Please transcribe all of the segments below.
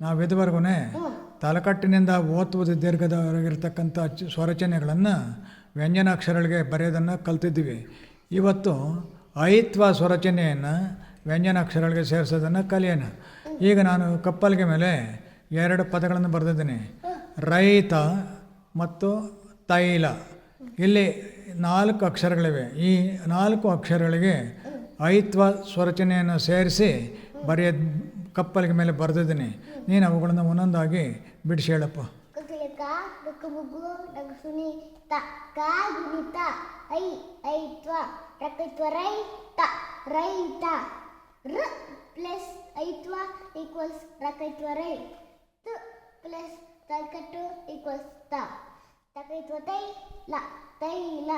ನಾವು ಇದುವರೆಗೂ ತಲಕಟ್ಟಿನಿಂದ ಓದುವುದು ದೀರ್ಘದವರೆಗಿರ್ತಕ್ಕಂಥ ಸ್ವರಚನೆಗಳನ್ನು ವ್ಯಂಜನಾಕ್ಷರಗಳಿಗೆ ಬರೆಯೋದನ್ನು ಕಲ್ತಿದ್ದೀವಿ. ಇವತ್ತು ಐತ್ವ ಸ್ವರಚನೆಯನ್ನು ವ್ಯಂಜನಾಕ್ಷರಗಳಿಗೆ ಸೇರಿಸೋದನ್ನು ಕಲಿಯೋಣ. ಈಗ ನಾನು ಕಪ್ಪಲಿಗೆ ಮೇಲೆ ಎರಡು ಪದಗಳನ್ನು ಬರೆದಿದ್ದೀನಿ. ರೈತ ಮತ್ತು ತೈಲ. ಇಲ್ಲಿ ನಾಲ್ಕು ಅಕ್ಷರಗಳಿವೆ. ಈ ನಾಲ್ಕು ಅಕ್ಷರಗಳಿಗೆ ಐತ್ವ ಸ್ವರಚನೆಯನ್ನು ಸೇರಿಸಿ ಬರೆಯ ಕಪ್ಪಲಿಗೆ ಮೇಲೆ ಬರೆದಿದ್ದೀನಿ. ನೀನು ಅವುಗಳನ್ನು ಒಂದೊಂದಾಗಿ ಬಿಡಿಸಿ ಹೇಳಪ್ಪ. ತ ಪ್ಲಸ್ ಐತ್ವ ಈಕ್ವಲ್ಸ್ ರಕೈತ್ವ ರೈ, ತ, ಪ್ಲಸ್ ತಲ್ಕಟ್ಟು ಈಕ್ವಲ್ಸ್ ತ ತಕೈತ್ವ ತೈ, ಲ ತೈಲ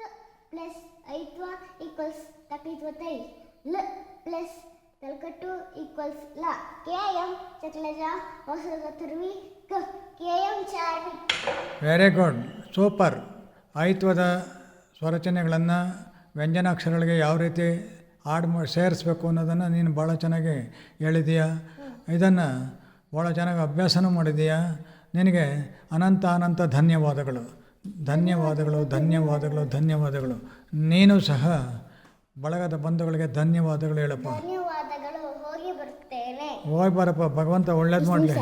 ತ, ಪ್ಲಸ್ ಐತ್ವ ಈಕ್ವಲ್ಸ್ ತಕೈತ್ವ ತೈ, ಲ, ಪ್ಲಸ್ ತಲ್ಕಟ್ಟು ಈಕ್ವಲ್ಸ್ ಲ. ಕೆ ಎಂ ಚಕ್ಲಜ ಹೊಸದ ತುರ್ವಿ ಕ. K M Charvi very good super ಆಯಿತ್ವದ ಸ್ವರಚನೆಗಳನ್ನು ವ್ಯಂಜನಾಕ್ಷರಗಳಿಗೆ ಯಾವ ರೀತಿ ಆಡ್ ಸೇರಿಸ್ಬೇಕು ಅನ್ನೋದನ್ನು ನೀನು ಭಾಳ ಚೆನ್ನಾಗಿ ಹೇಳಿದೀಯ. ಇದನ್ನು ಭಾಳ ಚೆನ್ನಾಗಿ ಅಭ್ಯಾಸನೂ ಮಾಡಿದೀಯಾ. ನಿನಗೆ ಅನಂತ ಅನಂತ ಧನ್ಯವಾದಗಳು. ಧನ್ಯವಾದಗಳು ಧನ್ಯವಾದಗಳು ಧನ್ಯವಾದಗಳು. ನೀನು ಸಹ ಬಳಗದ ಬಂಧುಗಳಿಗೆ ಧನ್ಯವಾದಗಳು ಹೇಳಪ್ಪ. ಹೋಗಿ ಬರಪ್ಪ ಭಗವಂತ ಒಳ್ಳೇದು ಮಾಡಲಿ.